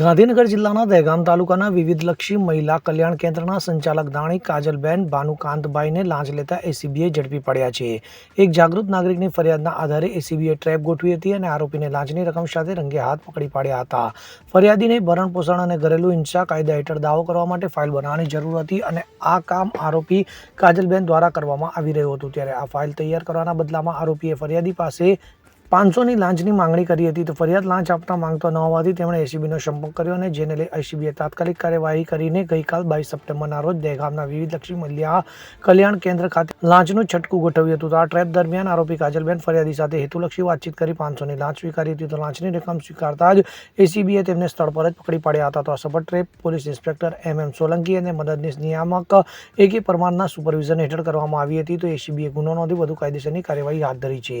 ગાંધીનગર જિલ્લાના દહેગામ તાલુકાના વિવિધલક્ષી મહિલા કલ્યાણ કેન્દ્રના સંચાલક દાણી કાજલબેન ભાનુકાંતભાઈને લાંચ લેતા એસીબીએ ઝડપી પડ્યા છે. એક જાગૃત નાગરિકની ફરિયાદના આધારે એસીબીએ ટ્રેપ ગોઠવી હતી અને આરોપીને લાંચની રકમ સાથે રંગે હાથ પકડી પાડ્યા હતા. ફરિયાદીને ભરણ પોષણ અને ઘરેલુ હિંસા કાયદા હેઠળ દાવો કરવા માટે ફાઇલ બનાવવાની જરૂર હતી અને આ કામ આરોપી કાજલબેન દ્વારા કરવામાં આવી રહ્યું હતું. ત્યારે આ ફાઇલ તૈયાર કરવાના બદલામાં આરોપીએ ફરિયાદી પાસે પાંચસોની લાંચની માંગણી કરી હતી તો ફરિયાદ લાંચ આપતા માંગતો ન હોવાથી તેમણે એસીબીનો સંપર્ક કર્યો અને જેને લઈ એસીબીએ તાત્કાલિક કાર્યવાહી કરીને ગઈકાલ બાવીસ સપ્ટેમ્બરના રોજ દહેગામના વિવિધલક્ષી મલ્યા કલ્યાણ કેન્દ્ર ખાતે લાંચનું છટકું ગોઠવ્યું હતું. તો આ ટ્રેપ દરમિયાન આરોપી કાજલબેન ફરિયાદી સાથે હેતુલક્ષી વાતચીત કરી પાંચસોની લાંચ સ્વીકારી હતી. તો લાંચની રકમ સ્વીકારતા જ એસીબીએ તેમને સ્થળ પર જ પકડી પાડ્યા હતા. તો આ સફળ trap police inspector M M Solanki અને મદદનીશ નિયામક એ કે પરમારના સુપરવિઝન હેઠળ કરવામાં આવી હતી. તો એસીબીએ ગુનો નોંધી વધુ કાયદેસરની કાર્યવાહી હાથ ધરી છે.